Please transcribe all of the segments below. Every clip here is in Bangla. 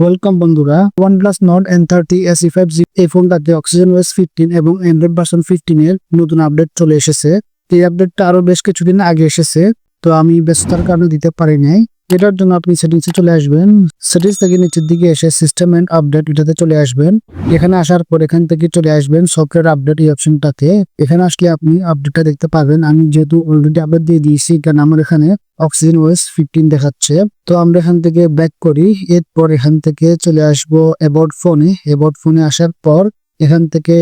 ওয়েলকাম বন্ধুরা One Plus Nord N thirty S five G এই ফোনটাতে অক্সিজেন ওয়েস ফিফটিন এবং অ্যান্ড্রয়েড ভার্সন ফিফটিনের নতুন আপডেট চলে এসেছে। এই আপডেটটা আরও বেশ কিছুদিন আগে এসেছে, তো আমি ব্যস্ততার কারণে দিতে পারি নাই। এটার জন্য আপনি সেটিংসে চলে আসবেন। সেটিংস থেকে নিচের দিকে এসে সিস্টেম এন্ড আপডেট এটাতে চলে আসবেন। এখানে আসার পর এখান থেকে চলে আসবেন সফটওয়্যার আপডেট এই অপশনটাতে এখানে আসলে আপনি আপডেটটা দেখতে পাবেন আমি যেহেতু অলরেডি আপডেট দিয়ে দিয়েছি, কারণ আমার এখানে অক্সিজেন ওয়েস ফিফটিন দেখাচ্ছে। তো আমরা এখান থেকে ব্যাক করি। এরপর এখান থেকে চলে আসব অ্যাবাউট ফোনে অ্যাবাউট ফোনে আসার পর এখান থেকে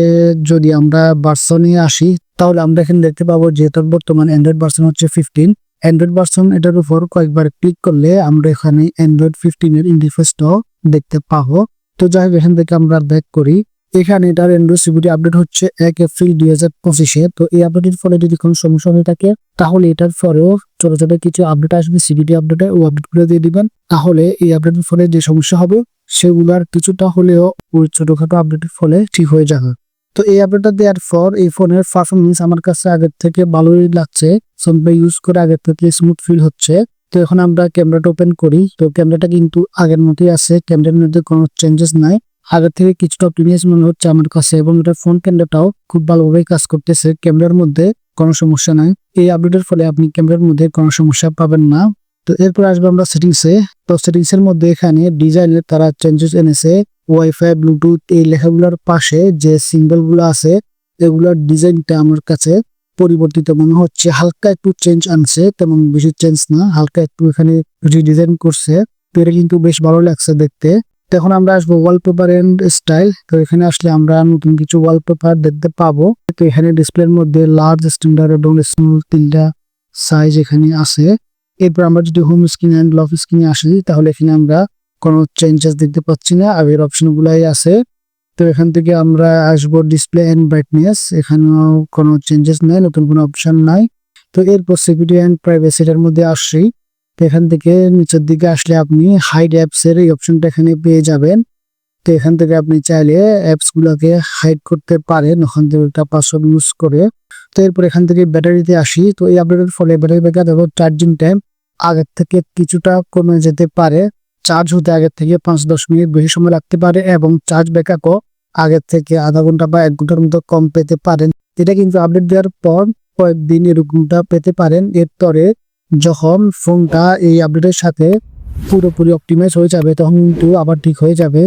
যদি আমরা ভার্সনে আসি, তাহলে আমরা এখানে দেখতে পাবো যেহেতু বর্তমান অ্যান্ড্রয়েড ভার্সন হচ্ছে ফিফটিন অ্যান্ড্রয়েড ভার্সন এটার উপর কয়েকবার ক্লিক করলে আমরা এখানে অ্যান্ড্রয়েড ফিফটিন এর ইন্টারফেসটাও দেখতে পাবো। তো যাই হোক, এখান থেকে আমরা ব্যাক করি। এখানে এটার অ্যান্ড্রয়েড সিকিউরিটি আপডেট হচ্ছে এক এপ্রিল দুই হাজার পঁচিশে তো এই আপডেটের ফলে যদি কোনো সমস্যা হয়ে থাকে, তাহলে এটার পরেও ছোট ছোট কিছু আপডেট আসবে সিকিউরিটি আপডেটে ও আপডেট করে দিয়ে দিবেন। তাহলে এই আপডেটের ফলে যে সমস্যা হবে, সেগুলার কিছুটা হলেও ওই ছোটখাটো আপডেটের ফলে ঠিক হয়ে যাবে। তো এই আপডেটটা দেওয়ার পর এই ফোনের পারফরমেন্স আমার কাছে আগের থেকে ভালোই লাগছে। ফোনটা ইউজ করে আগের থেকে স্মুথ ফিল হচ্ছে। তো এখন আমরা ক্যামেরাটা ওপেন করি। তো ক্যামেরাটা কিন্তু আগের মতোই আছে। ক্যামেরার মধ্যে কোনো চেঞ্জেস নাই। আগের থেকে কিছুটা অপটিমাইজ মনে হচ্ছে আমার কাছে এবং এটা ফোন ক্যামেরাটাও খুব ভালোভাবে কাজ করতেছে। ক্যামেরার মধ্যে কোনো সমস্যা নাই। এই আপডেটের ফলে আপনি ক্যামেরার মধ্যে কোনো সমস্যা পাবেন না। তো এরপর আসব আমরা সেটিংসে তো সেটিংসের মধ্যে এখানে ডিজাইনের তারা চেঞ্জেস এনেছে। ওয়াইফাই ব্লুটুথ এই লেখাগুলোর পাশে যে সিম্বলগুলো আছে, এগুলোর ডিজাইনটা আমার কাছে পরিবর্তিত মনে হচ্ছে। হালকা একটু চেঞ্জ আনছে, তেমন বেশি চেঞ্জ না, হালকা একটু এখানে রিডিজাইন করছে। তো এটা কিন্তু বেশ ভালো লাগছে দেখতে। তো এখন আমরা আসব ওয়ালপেপার এন্ড স্টাইল তো এখানে আসলে আমরা নতুন কিছু ওয়ালপেপার দেখতে পাবো। তো এখানে ডিসপ্লের মধ্যে লার্জ স্ট্যান্ডার্ড এবং স্মল তিনটা সাইজ এখানে আছে। এরপর আমরা যদি হোম স্ক্রিন অ্যান্ড লফ স্ক্রিনে আসি, তাহলে এখানে আমরা কোনো চেঞ্জেস দেখতে পাচ্ছি না। আগের অপশন গুলাই আছে। তো এখান থেকে আমরা আসব ডিসপ্লে এন্ড ব্রাইটনেস এখানেও কোনো চেঞ্জেস নাই, নতুন কোনো অপশন নাই। তো এরপর সিকিউরিটি অ্যান্ড প্রাইভেসিটার মধ্যে আসছি। তো এখান থেকে নিচের দিকে আসলে আপনি হাইড অ্যাপস এর এই অপশনটা এখানে পেয়ে যাবেন। তো এখান থেকে আপনি চাইলে অ্যাপস গুলোকে হাইড করতে পারেন, ওখান থেকে একটা পাসওয়ার্ড ইউজ করে। তো এরপর এখান থেকে ব্যাটারিতে আসি। তো এই আপডেটের ফলে ব্যাটারি ব্যাকআপ এবং চার্জিং টাইম আগের থেকে কিছুটা কমে যেতে পারে। চার্জ হতে আগের থেকে পাঁচ দশ মিনিট বেশি সময় লাগতে পারে এবং চার্জ ব্যাকআপও আগের থেকে আধা ঘণ্টা বা এক ঘণ্টার মতো কম পেতে পারেন। এটা কিন্তু আপডেট দেওয়ার পর কয়েকদিন এরকমটা পেতে পারেন। এরপরে যখন ফোনটা এই আপডেটের সাথে পুরোপুরি অপটিমাইজ হয়ে যাবে, তখন কিন্তু আবার ঠিক হয়ে যাবে।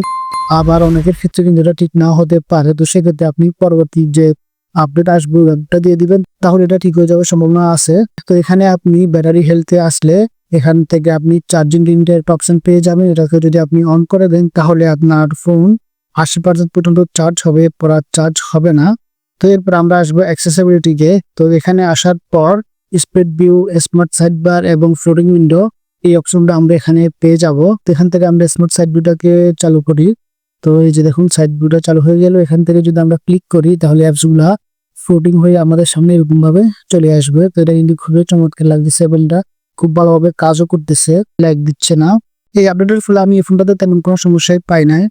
আবার অনেকের ক্ষেত্রে কিন্তু এটা ঠিক না হতে পারে। তো সেক্ষেত্রে আপনি পরবর্তী যে আপডেট আসবে দিয়ে দিবেন, তাহলে এটা ঠিক হয়ে যাওয়ার সম্ভাবনা আছে। তো এখানে আপনি ব্যাটারি হেলথে আসলে এখান থেকে আপনি চার্জিং লিমিটের একটা অপশন পেয়ে যাবেন। এটাকে যদি আপনি অন করে দেন, তাহলে আপনার ফোন আশি পার্সেন্ট পর্যন্ত চার্জ হবে পর চার্জ হবে না। তো এরপর আমরা আসব অ্যাক্সেসিবিলিটিকে তো এখানে আসার পর spread view smart side bar এবং ফ্লোটিং উইন্ডো এই অপশনটা আমরা এখানে পেয়ে যাব। তো এখান থেকে আমরা স্মার্ট সাইড ভিউটাকে চালু করি। তো এই যে দেখুন সাইড ভিউটা চালু হয়ে গেল। এখান থেকে যদি আমরা ক্লিক করি, তাহলে অ্যাপসগুলা ফ্লোটিং হয়ে আমাদের সামনে এরকম ভাবে চলে আসবে। তো এটা কিন্তু খুবই চমৎকার লাগছে এটা খুব ভালোভাবে কাজও করতেছে লাইক দিচ্ছে না। এই আপডেটের ফলে আমি এই ফোনটাতে তেমন কোনো সমস্যাই পাই নাই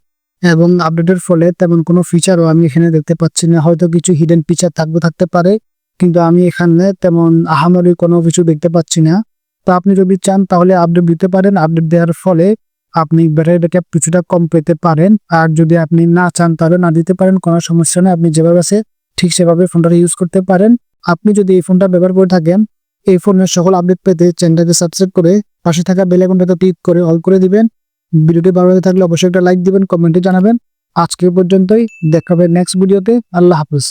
এবং আপডেটের ফলে তেমন কোনো ফিচারও আমি এখানে দেখতে পাচ্ছি না। হয়তো কিছু হিডেন ফিচার থাকবে, থাকতে পারে, কিন্তু আমি এখানে তেমন আহামরি কোনো কিছু দেখতে পাচ্ছি না। তো আপনি যদি চান তাহলে আপডেট দিতে পারেন। আপডেট দেওয়ার ফলে আপনি ব্যাটারি ব্যাকআপ কিছুটা কম পেতে পারেন। আর যদি আপনি না চান তাহলে না দিতে পারেন, কোনো সমস্যা নেই। আপনি যেভাবে আছে, ঠিক সেভাবে ফোনটা ইউজ করতে পারেন। আপনি যদি এই ফোনটা ব্যবহার করে থাকেন এই ফোনের সকল আপডেট পেতে চ্যানেলটাকে সাবস্ক্রাইব করে পাশে থাকা বেল আইকনটাকে ক্লিক করে অল করে দিবেন। ভিডিওটি ভালো লাগে থাকলে অবশ্যই একটা লাইক দিবেন কমেন্টে জানাবেন। আজকে পর্যন্তই, দেখা হবে নেক্সট ভিডিওতে আল্লাহ হাফিজ।